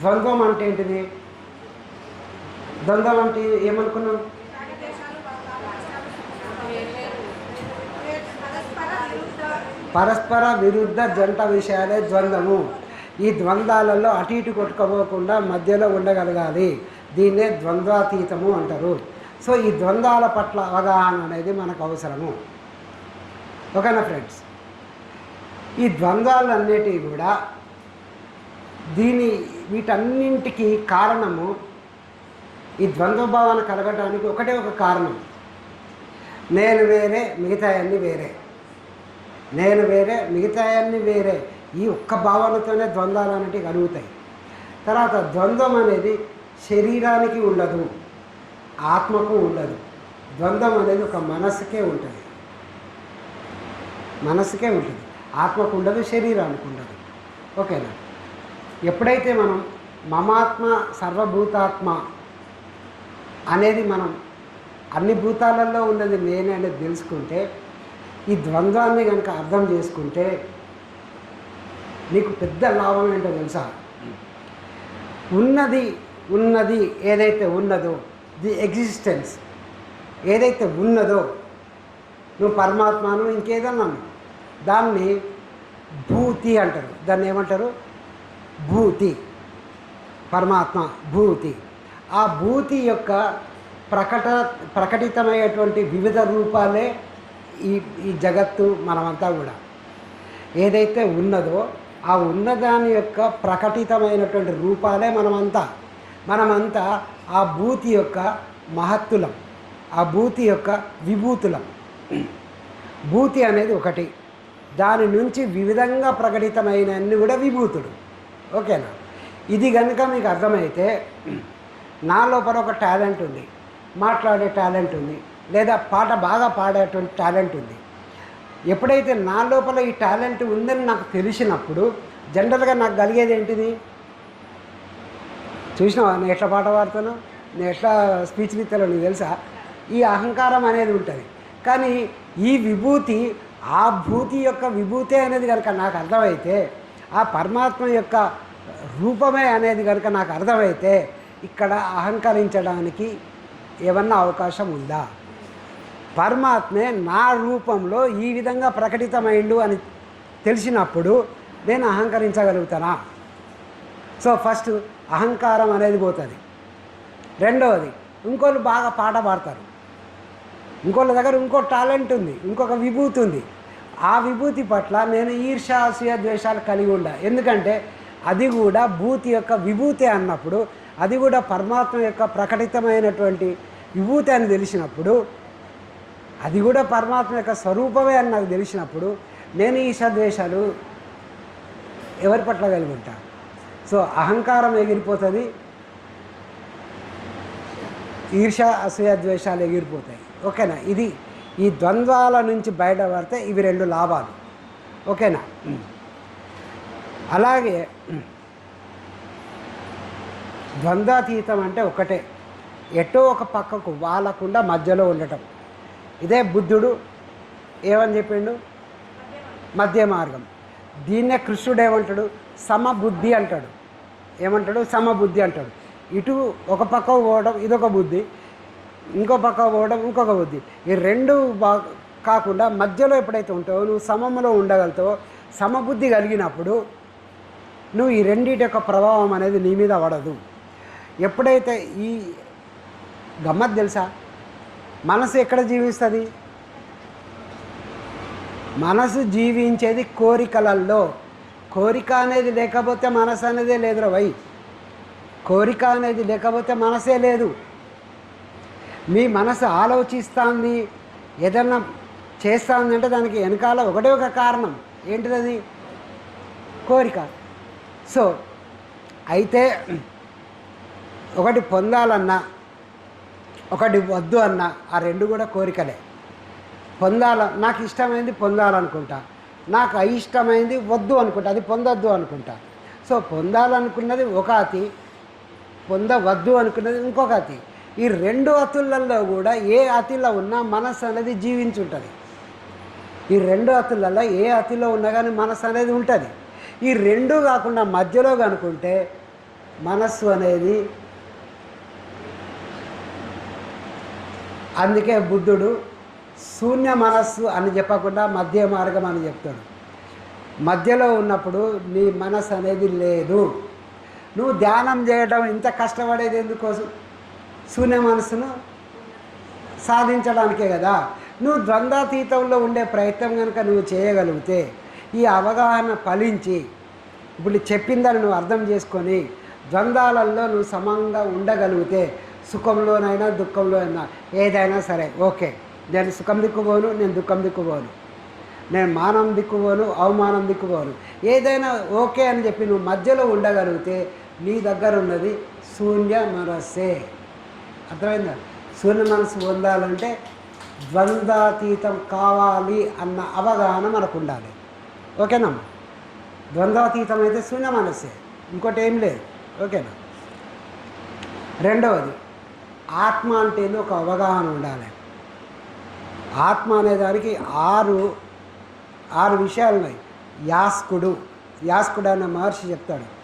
ద్వంద్వం అంటే ఏంటిది? ద్వంద్వం అంటే ఏమనుకున్నాం? పరస్పర విరుద్ధ జంట విషయాలే ద్వంద్వము. ఈ ద్వంద్వాలలో అటు ఇటు కొట్టుకోపోకుండా మధ్యలో ఉండగలగాలి. దీన్నే ద్వంద్వాతీతము అంటారు. సో ఈ ద్వంద్వాల పట్ల అవగాహన అనేది మనకు అవసరము. ఓకేనా ఫ్రెండ్స్? ఈ ద్వంద్వాలన్నిటివి కూడా దీని వీటన్నింటికి కారణము ఈ ద్వంద్వ భావన కలగడానికి ఒకటే ఒక కారణం. నేను వేరే మిగతా అన్ని వేరే. నేను వేరే మిగతా అన్ని వేరే. ఈ ఒక్క భావనతోనే ద్వంద్వాలు అనేటివి కలుగుతాయి. తర్వాత ద్వంద్వం అనేది శరీరానికి ఉండదు ఆత్మకు ఉండదు. ద్వంద్వం అనేది ఒక మనసుకే ఉంటుంది. మనసుకే ఉంటుంది. ఆత్మకు ఉండదు శరీరానికి ఉండదు. ఓకేనా? ఎప్పుడైతే మనం మమాత్మ సర్వభూతాత్మ అనేది మనం అన్ని భూతాలలో ఉన్నది నేనే అనేది తెలుసుకుంటే ఈ ద్వంద్వాన్ని కనుక అర్థం చేసుకుంటే నీకు పెద్ద లాభం ఏంటో తెలుసా? ఉన్నది ఉన్నది ఏదైతే ఉన్నదో ది ఎగ్జిస్టెన్స్ ఏదైతే ఉన్నదో నువ్వు పరమాత్మను ఇంకేదన్నాను దాన్ని భూతి అంటారు. దాన్ని ఏమంటారు? భూతి పరమాత్మ భూతి. ఆ భూతి యొక్క ప్రకట ప్రకటితమయ్యేటువంటి వివిధ రూపాలే ఈ ఈ జగత్తు మనమంతా కూడా. ఏదైతే ఉన్నదో ఆ ఉన్నదాని యొక్క ప్రకటితమైనటువంటి రూపాలే మనమంతా. మనమంతా ఆ భూతి యొక్క మహత్తులం ఆ భూతి యొక్క విభూతులం. భూతి అనేది ఒకటి. దాని నుంచి వివిధంగా ప్రకటితమైన అన్ని కూడా విభూతుడు ఓకేనా? ఇది కనుక మీకు అర్థమైతే నా లోపల ఒక టాలెంట్ ఉంది మాట్లాడే టాలెంట్ ఉంది లేదా పాట బాగా పాడేటువంటి టాలెంట్ ఉంది. ఎప్పుడైతే నా లోపల ఈ టాలెంట్ ఉందని నాకు తెలిసినప్పుడు జనరల్గా నాకు కలిగేది ఏంటిది? చూసినావా? నేను ఎట్లా పాట పాడుతాను? నేను ఎట్లా స్పీచ్ ఇస్తానో నీకు తెలుసా? ఈ అహంకారం అనేది ఉంటుంది. కానీ ఈ విభూతి ఆ భూతి యొక్క విభూతే అనేది కనుక నాకు అర్థమైతే ఆ పరమాత్మ యొక్క రూపమే అనేది కనుక నాకు అర్థమైతే ఇక్కడ అహంకరించడానికి ఏమన్నా అవకాశం ఉందా? పరమాత్మే నా రూపంలో ఈ విధంగా ప్రకటితమైండు అని తెలిసినప్పుడు నేను అహంకరించగలుగుతానా? సో ఫస్ట్ అహంకారం అనేది పోతుంది. రెండవది ఇంకోళ్ళు బాగా పాట పాడతారు. ఇంకోళ్ళ దగ్గర ఇంకో టాలెంట్ ఉంది ఇంకొక విభూతి ఉంది. ఆ విభూతి పట్ల నేను ఈర్ష ద్వేషాలు కలిగి ఉండ ఎందుకంటే అది కూడా భూతి యొక్క విభూతి అన్నప్పుడు అది కూడా పరమాత్మ యొక్క ప్రకటితమైనటువంటి విభూతి అని తెలిసినప్పుడు అది కూడా పరమాత్మ యొక్క స్వరూపమే అని నాకు తెలిసినప్పుడు నేను ఈ సద్వేషాలు ఎవరి పట్ల కలిగి ఉంటా సో అహంకారం ఎగిరిపోతుంది ఈర్ష అసూయ ద్వేషాలు ఎగిరిపోతాయి. ఓకేనా? ఇది ఈ ద్వంద్వాల నుంచి బయటపడితే ఇవి రెండు లాభాలు. ఓకేనా? అలాగే ద్వంద్వాతీతం అంటే ఒకటే. ఎటో ఒక పక్కకు వాళ్ళకుండా మధ్యలో ఉండటం. ఇదే బుద్ధుడు ఏమని చెప్పిండు? మధ్య మార్గం. దీన్నే కృష్ణుడు ఏమంటాడు? సమబుద్ధి అంటాడు. ఏమంటాడు? సమబుద్ధి అంటాడు. ఇటు ఒక పక్క పోవడం ఇదొక బుద్ధి ఇంకో పక్క పోవడం ఇంకొక బుద్ధి. ఈ రెండు బా కాకుండా మధ్యలో ఎప్పుడైతే ఉంటావో నువ్వు సమంలో ఉండగలుగుతావో సమబుద్ధి కలిగినప్పుడు నువ్వు ఈ రెండింటి యొక్క ప్రభావం అనేది నీ మీద పడదు. ఎప్పుడైతే ఈ గమ్మత్ తెలుసా? మనసు ఎక్కడ జీవిస్తుంది? మనసు జీవించేది కోరికలల్లో. కోరిక అనేది లేకపోతే మనసు అనేదే లేదురా వై కోరిక అనేది లేకపోతే మనసే లేదు. మీ మనసు ఆలోచిస్తుంది ఏదన్నా చేస్తుంది అంటే దానికి వెనకాల ఒకటే ఒక కారణం. ఏంటిది కోరిక. సో అయితే ఒకటి పొందాలన్నా ఒకటి వద్దు అన్నా ఆ రెండు కూడా కోరికలే. పొందాల నాకు ఇష్టమైంది పొందాలనుకుంటా. నాకు అయిష్టమైంది వద్దు అనుకుంటా అది పొందొద్దు అనుకుంటా. సో పొందాలనుకున్నది ఒక అతి పొందవద్దు అనుకున్నది ఇంకొక అతి. ఈ రెండు అతులలో కూడా ఏ అతిలో ఉన్నా మనస్సు అనేది జీవించుంటుంది. ఈ రెండు అతులలో ఏ అతిలో ఉన్నా కానీ మనస్సు అనేది ఉంటుంది. ఈ రెండు కాకుండా మధ్యలో కనుకుంటే మనస్సు అనేది అందుకే బుద్ధుడు శూన్య మనస్సు అని చెప్పకుండా మధ్య మార్గం అని చెప్తాడు. మధ్యలో ఉన్నప్పుడు నీ మనస్సు అనేది లేదు. నువ్వు ధ్యానం చేయడం ఇంత కష్టపడేది ఎందుకోసం? శూన్య మనస్సును సాధించడానికే కదా. నువ్వు ద్వంద్వాతీతంలో ఉండే ప్రయత్నం కనుక నువ్వు చేయగలిగితే ఈ అవగాహన ఫలించి ఇప్పుడు చెప్పిందని నువ్వు అర్థం చేసుకొని ద్వంద్వాలలో నువ్వు సమంగా ఉండగలిగితే సుఖంలోనైనా దుఃఖంలో అయినా ఏదైనా సరే ఓకే. నేను సుఖం దిక్కుపోను నేను దుఃఖం దిక్కుపోను నేను మానం దిక్కుపోను అవమానం దిక్కుపోను ఏదైనా ఓకే అని చెప్పి నువ్వు మధ్యలో ఉండగలిగితే నీ దగ్గర ఉన్నది శూన్య మనస్సే. అర్థమైందా? శూన్య మనసు పొందాలంటే ద్వంద్వాతీతం కావాలి అన్న అవగాహన మనకు ఉండాలి. ఓకేనమ్మా ద్వంద్వాతీతం అయితే శూన్య మనస్సే ఇంకోటి ఏం లేదు. ఓకేనా? రెండవది ఆత్మ అంటే ఒక అవగాహన ఉండాలి. ఆత్మ అనే దానికి ఆరు ఆరు విషయాలు ఉన్నాయి యాస్కుడు. యాస్కుడు అనే మహర్షి చెప్తాడు.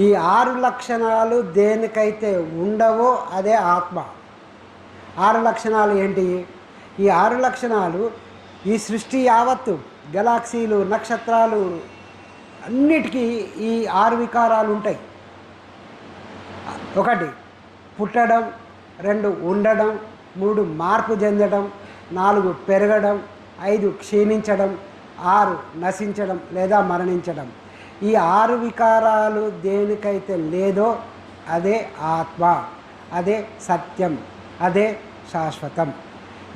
ఈ ఆరు లక్షణాలు దేనికైతే ఉండవో అదే ఆత్మ. ఆరు లక్షణాలు ఏంటి? ఈ ఆరు లక్షణాలు ఈ సృష్టి యావత్తు గెలాక్సీలు నక్షత్రాలు అన్నిటికీ ఈ ఆరు వికారాలు ఉంటాయి. ఒకటి పుట్టడం రెండు ఉండడం మూడు మార్పు చెందడం నాలుగు పెరగడం ఐదు క్షీణించడం ఆరు నశించడం లేదా మరణించడం. ఈ ఆరు వికారాలు దేనికైతే లేదో అదే ఆత్మ అదే సత్యం అదే శాశ్వతం.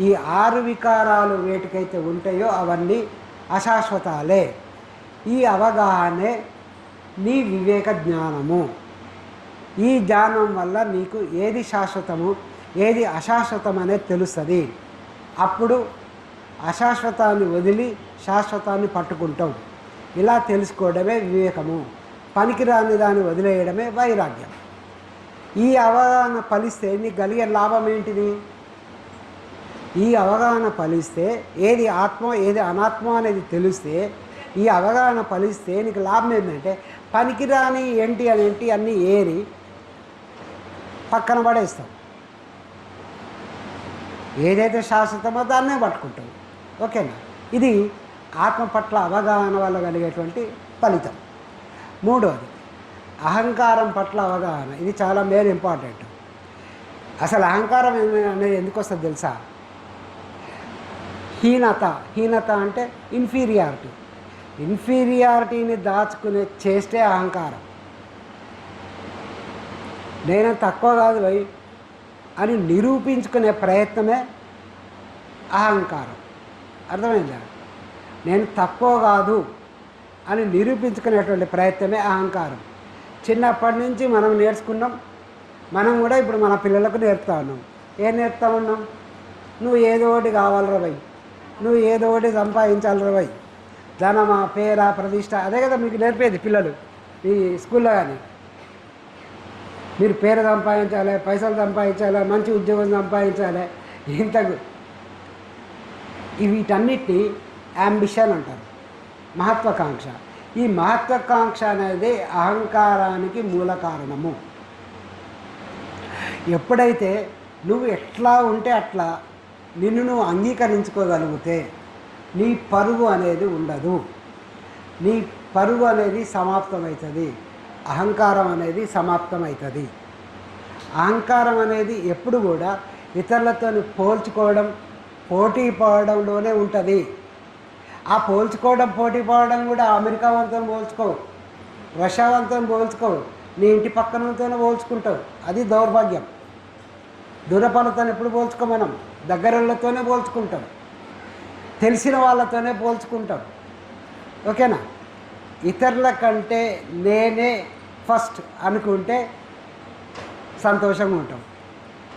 ఈ ఆరు వికారాలు వేటికైతే ఉంటాయో అవన్నీ అశాశ్వతాలే. ఈ అవగాహనే నీ వివేక జ్ఞానము. ఈ జ్ఞానం వల్ల నీకు ఏది శాశ్వతము ఏది అశాశ్వతం అనేది తెలుస్తుంది. అప్పుడు అశాశ్వతాన్ని వదిలి శాశ్వతాన్ని పట్టుకుంటాం. ఇలా తెలుసుకోవడమే వివేకము. పనికిరాని దాన్ని వదిలేయడమే వైరాగ్యం. ఈ అవగాహన ఫలిస్తే నీకు కలిగే లాభం ఏంటిది? ఈ అవగాహన ఫలిస్తే ఏది ఆత్మ ఏది అనాత్మ అనేది తెలిస్తే ఈ అవగాహన ఫలిస్తే నీకు లాభం ఏంటంటే పనికిరాని ఏంటి అని ఏంటి అన్నీ ఏరి పక్కన పడేస్తాం. ఏదైతే శాశ్వతమో దాన్నే పట్టుకుంటాం. ఓకేనా? ఇది ఆత్మ పట్ల అవగాహన వల్ల కలిగేటువంటి ఫలితం. మూడవది అహంకారం పట్ల అవగాహన. ఇది చాలా మేలు ఇంపార్టెంట్ అసలు అహంకారం అనేది ఎందుకు వస్తుంది తెలుసా? హీనత. హీనత అంటే ఇన్ఫీరియారిటీ ఇన్ఫీరియారిటీని దాచుకునే చేస్తే అహంకారం. నేను తక్కువ కాదు భయ్ అని నిరూపించుకునే ప్రయత్నమే అహంకారం. అర్థమైందా? నేను తక్కువ కాదు అని నిరూపించుకునేటువంటి ప్రయత్నమే అహంకారం. చిన్నప్పటి నుంచి మనం నేర్చుకున్నాం. మనం కూడా ఇప్పుడు మన పిల్లలకు నేర్పుతా ఉన్నాం. ఏం నేర్పుతా ఉన్నాం? నువ్వు ఏదో ఒకటి కావాలరా భయ్. నువ్వు ఏదో ఒకటి సంపాదించాలి రవై ధనమా పేర ప్రతిష్ట అదే కదా మీకు నేర్పేది పిల్లలు ఈ స్కూల్లో కానీ. మీరు పేరు సంపాదించాలి పైసలు సంపాదించాలి మంచి ఉద్యోగం సంపాదించాలి ఇంత వీటన్నిటిని అంబిషన్ అంటారు. మహత్వాకాంక్ష. ఈ మహత్వాకాంక్ష అనేది అహంకారానికి మూల కారణము. ఎప్పుడైతే నువ్వు ఎట్లా ఉంటే అట్లా నిన్ను నువ్వు అంగీకరించుకోగలిగితే నీ పరువు అనేది ఉండదు. నీ పరువు అనేది సమాప్తమవుతుంది. అహంకారం అనేది సమాప్తమవుతుంది. అహంకారం అనేది ఎప్పుడు కూడా ఇతరులతో పోల్చుకోవడం పోటీ పడడంలోనే ఉంటుంది. ఆ పోల్చుకోవడం పోటీ పడడం కూడా అమెరికా వాళ్ళతో పోల్చుకోవు రష్యా వాళ్ళతో పోల్చుకోవు నీ ఇంటి పక్కనతోనే పోల్చుకుంటావు. అది దౌర్భాగ్యం. దూరపాలతో ఎప్పుడు పోల్చుకో మనం? దగ్గరతోనే పోల్చుకుంటాం. తెలిసిన వాళ్ళతోనే పోల్చుకుంటాం. ఓకేనా? ఇతరుల కంటే నేనే ఫస్ట్ అనుకుంటే సంతోషంగా ఉంటాం.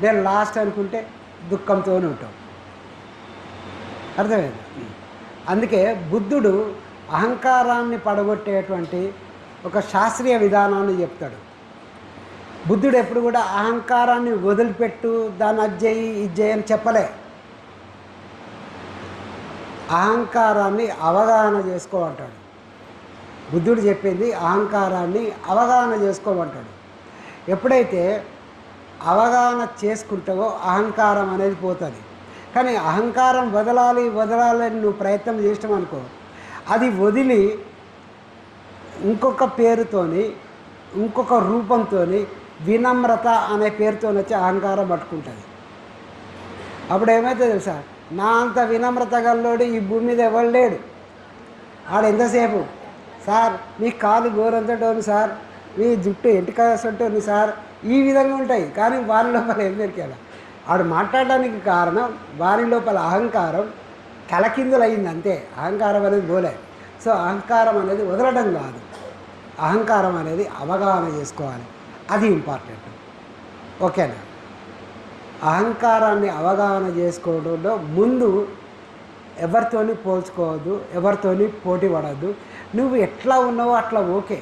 నేను లాస్ట్ అనుకుంటే దుఃఖంతోనే ఉంటాం. అర్థమైంది? అందుకే బుద్ధుడు అహంకారాన్ని పడగొట్టేటువంటి ఒక శాస్త్రీయ విధానాన్ని చెప్తాడు. బుద్ధుడు ఎప్పుడు కూడా అహంకారాన్ని వదిలిపెట్టు దాన్ని అజ్జేయి ఇజ్జేయి అని చెప్పలే. అహంకారాన్ని అవగాహన చేసుకోమంటాడు. బుద్ధుడు చెప్పింది అహంకారాన్ని అవగాహన చేసుకోమంటాడు. ఎప్పుడైతే అవగాహన చేసుకుంటావో అహంకారం అనేది పోతుంది. కానీ అహంకారం వదలాలి వదలాలని నువ్వు ప్రయత్నం చేసినాం అనుకో అది వదిలి ఇంకొక పేరుతోని ఇంకొక రూపంతోని వినమ్రత అనే పేరుతో వచ్చి అహంకారం పట్టుకుంటుంది. అప్పుడు ఏమైతే తెలుసా? నా అంత వినమ్రత గల్లోడు ఈ భూమి మీద ఎవరు లేడు. ఆడ ఎంతసేపు? సార్ మీ కాలు గోరంతటోని సార్. మీ జుట్టు ఎంటికసంటోని సార్. ఈ విధంగా ఉంటాయి. కానీ వారి లోపల ఏం దొరికేలా? ఆడు మాట్లాడడానికి కారణం వారి లోపల అహంకారం. తలకిందులయ్యింది అంతే. అహంకారం అనేది పోలే సో అహంకారం అనేది వదలడం కాదు. అహంకారం అనేది అవగాహన చేసుకోవాలి. అది ఇంపార్టెంట్ ఓకేనా? అహంకారాన్ని అవగాహన చేసుకోవడంలో ముందు ఎవరితోని పోల్చుకోవద్దు ఎవరితోని పోటీ పడద్దు. నువ్వు ఎట్లా ఉన్నావో అట్లా ఓకే.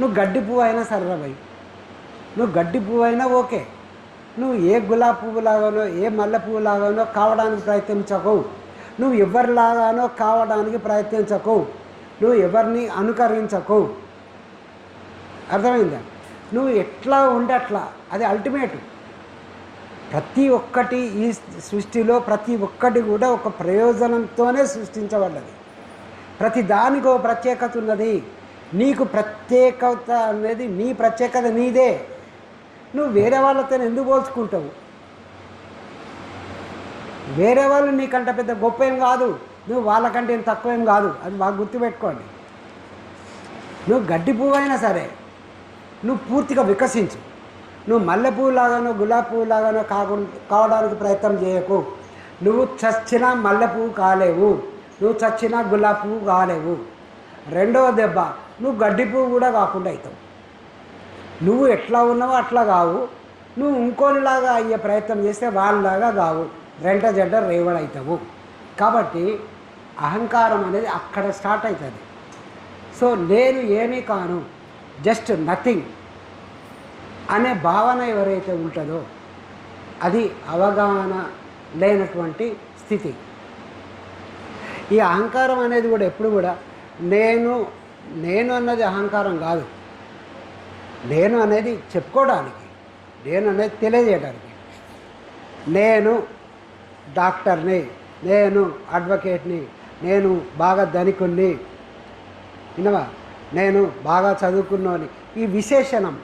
నువ్వు గడ్డి పువ్వు అయినా సర్రవై నువ్వు గడ్డి పువ్వు అయినా ఓకే. నువ్వు ఏ గులాబీ పువ్వులాగానో ఏ మల్లె పువ్వులాగానో కావడానికి ప్రయత్నించకవు నువ్వు ఎవరిలాగానో కావడానికి ప్రయత్నించకవు నువ్వు ఎవరిని అనుకరించకవు అర్థమైందా? నువ్వు ఎట్లా ఉంటే అట్లా. అది అల్టిమేట్ ప్రతి ఒక్కటి ఈ సృష్టిలో ప్రతి ఒక్కటి కూడా ఒక ప్రయోజనంతోనే సృష్టించబడ్డది. ప్రతి దానికి ఒక ప్రత్యేకత ఉన్నది. నీకు ప్రత్యేకత అనేది నీ ప్రత్యేకత నీదే. నువ్వు వేరే వాళ్ళతో ఎందుకు పోల్చుకుంటావు? వేరే వాళ్ళు నీకంటే పెద్ద గొప్ప ఏం కాదు. నువ్వు వాళ్ళకంటే ఏం తక్కువ ఏం కాదు. అది బాగా గుర్తుపెట్టుకోండి. నువ్వు గడ్డి పువ్వు అయినా సరే నువ్వు పూర్తిగా వికసించు. నువ్వు మల్లెపూలాగానో గులాబీ పువ్వులాగానో కాకుండా కావడానికి ప్రయత్నం చేయకు. నువ్వు చచ్చిన మల్లెపువ్వు కాలేవు. నువ్వు చచ్చిన గులాబీ పువ్వు కాలేవు. రెండవ దెబ్బ నువ్వు గడ్డి పువ్వు కూడా కాకుండా అవుతావు. నువ్వు ఎట్లా ఉన్నావో అట్లా కావు. నువ్వు ఇంకోనిలాగా అయ్యే ప్రయత్నం చేస్తే వాళ్ళలాగా కావు. రెంట జడ్డ రేవడవుతావు కాబట్టి అహంకారం అనేది అక్కడ స్టార్ట్ అవుతుంది. సో నేను ఏమీ కాను. జస్ట్ నథింగ్ అనే భావన ఎవరైతే ఉంటుందో అది అవగాహన లేనటువంటి స్థితి. ఈ అహంకారం అనేది కూడా ఎప్పుడు కూడా నేను నేను అన్నది అహంకారం కాదు. నేను అనేది చెప్పుకోవడానికి నేను అనేది తెలియజేయడానికి. నేను డాక్టర్ని నేను అడ్వకేట్ని నేను బాగా ధనికుణ్ణి. వినవా నేను బాగా చదువుకున్నోని. ఈ విశేషణం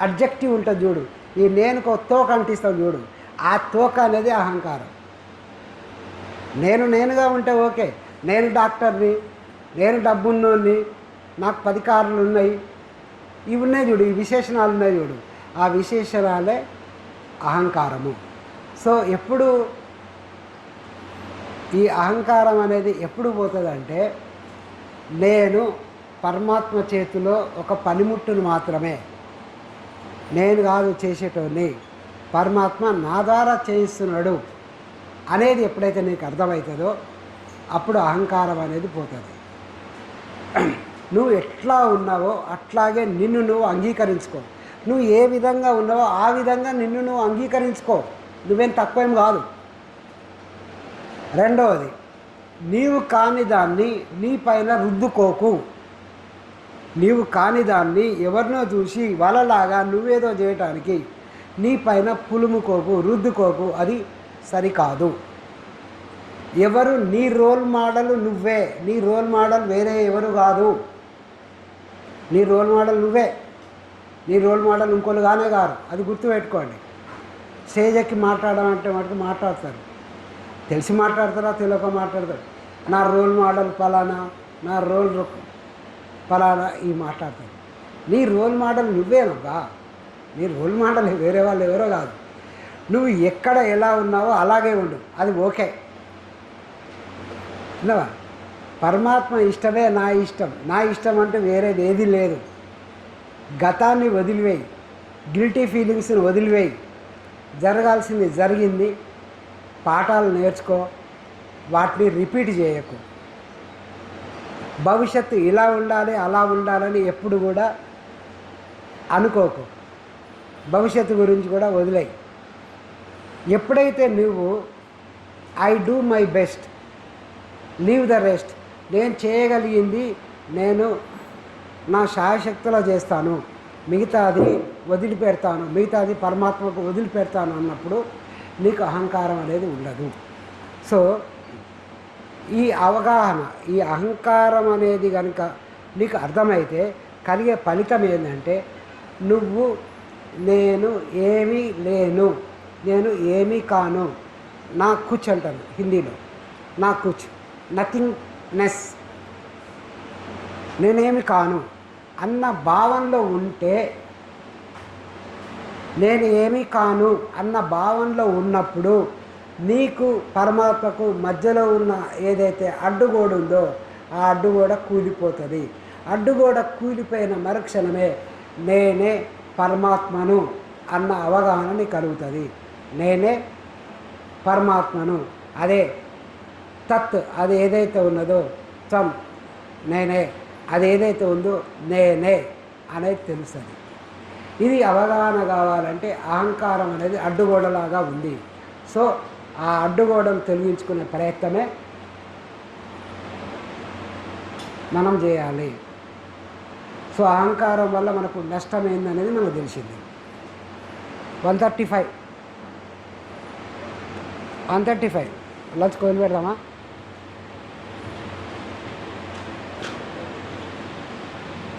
అబ్జెక్టివ్ ఉంటుంది చూడు. ఈ నేనుకు ఒక తోక అంటిస్తాం చూడు. ఆ తోక అనేది అహంకారం. నేను నేనుగా ఉంటే ఓకే. నేను డాక్టర్ని నేను డబ్బున్నోని నాకు పది కార్లు ఉన్నాయి. ఇవి ఉన్నాయి చూడు ఈ విశేషణాలు ఉన్నాయి చూడు. ఆ విశేషణాలే అహంకారము. సో ఎప్పుడు ఈ అహంకారం అనేది ఎప్పుడు పోతుందంటే నేను పరమాత్మ చేతిలో ఒక పనిముట్టును మాత్రమే. నేను కాదు చేసేటోని పరమాత్మ నా ద్వారా చేయిస్తున్నాడు అనేది ఎప్పుడైతే నీకు అర్థమవుతుందో అప్పుడు అహంకారం అనేది పోతుంది. నువ్వు ఎట్లా ఉన్నావో అట్లాగే నిన్ను నువ్వు అంగీకరించుకో. నువ్వు ఏ విధంగా ఉన్నావో ఆ విధంగా నిన్ను నువ్వు అంగీకరించుకో. నువ్వేం తక్కువేం కాదు. రెండవది నీవు కాని దాన్ని నీ పైన రుద్దుకోకు. నీవు కాని దాన్ని ఎవరినో చూసి వాళ్ళలాగా నువ్వేదో చేయటానికి నీ పైన పులుముకోకు రుద్దుకోకు అది సరికాదు. ఎవరు నీ రోల్ మోడల్ నువ్వే. నీ రోల్ మోడల్ వేరే ఎవరు కాదు. నీ రోల్ మోడల్ నువ్వే. నీ రోల్ మోడల్ ఇంకోళ్ళు కానే కాదు అది గుర్తుపెట్టుకోండి. స్టేజ్ ఎక్కి మాట్లాడమంటే మటుకు మాట్లాడతారు. తెలిసి మాట్లాడతారా తెలియక మాట్లాడతారు. నా రోల్ మోడల్ ఫలానా నా రోల్ ఫలానా ఈ మాట్లాడతారు. నీ రోల్ మోడల్ నువ్వేనబ్బా. నీ రోల్ మోడల్ వేరే వాళ్ళు ఎవరో కాదు. నువ్వు ఎక్కడ ఎలా ఉన్నావో అలాగే ఉండు. అది ఓకే. విన్నావా? పరమాత్మ ఇష్టమే నా ఇష్టం. నా ఇష్టం అంటే వేరేది ఏది లేదు. గతాన్ని వదిలివేయి. గిల్టీ ఫీలింగ్స్ని వదిలివేయి. జరగాల్సింది జరిగింది. పాఠాలు నేర్చుకో. వాటిని రిపీట్ చేయకు. భవిష్యత్తు ఇలా ఉండాలి అలా ఉండాలని ఎప్పుడు కూడా అనుకోకు. భవిష్యత్తు గురించి కూడా వదిలేయి. ఎప్పుడైతే నువ్వు I do my best leave the rest నేను చేయగలిగింది నేను నా శాయశక్తిలో చేస్తాను మిగతాది వదిలిపెడతాను మిగతాది పరమాత్మకు వదిలిపెడతాను అన్నప్పుడు నీకు అహంకారం అనేది ఉండదు. సో ఈ అవగాహన ఈ అహంకారం అనేది కనుక నీకు అర్థమైతే కలిగే ఫలితం ఏంటంటే నువ్వు నేను ఏమీ లేను నేను ఏమీ కాను. నా కుచ్ అంటారు హిందీలో. నా కుచ్ నథింగ్నెస్. నేనేమి కాను. అన్న భావనలో ఉంటే నేను ఏమీ కాను అన్న భావనలో ఉన్నప్పుడు నీకు పరమాత్మకు మధ్యలో ఉన్న ఏదైతే అడ్డుగోడ ఉందో ఆ అడ్డుగోడ కూలిపోతుంది. అడ్డుగోడ కూలిపోయిన మరుక్షణమే నేనే పరమాత్మను అన్న అవగాహన నీకు కలుగుతుంది. నేనే పరమాత్మను. అదే తత్ అది ఏదైతే ఉన్నదో త్వం నేనే అది ఏదైతే ఉందో నేనే అనేది తెలుస్తుంది. ఇది అవగాహన కావాలంటే అహంకారం అనేది అడ్డుగోడలాగా ఉంది. సో ఆ అడ్డుగోడను తొలగించుకునే ప్రయత్నమే మనం చేయాలి. సో అహంకారం వల్ల మనకు నష్టం ఏందనేది మనకు తెలిసింది. One thirty five. One thirty five. Lunch కోయిలు పెడదామా?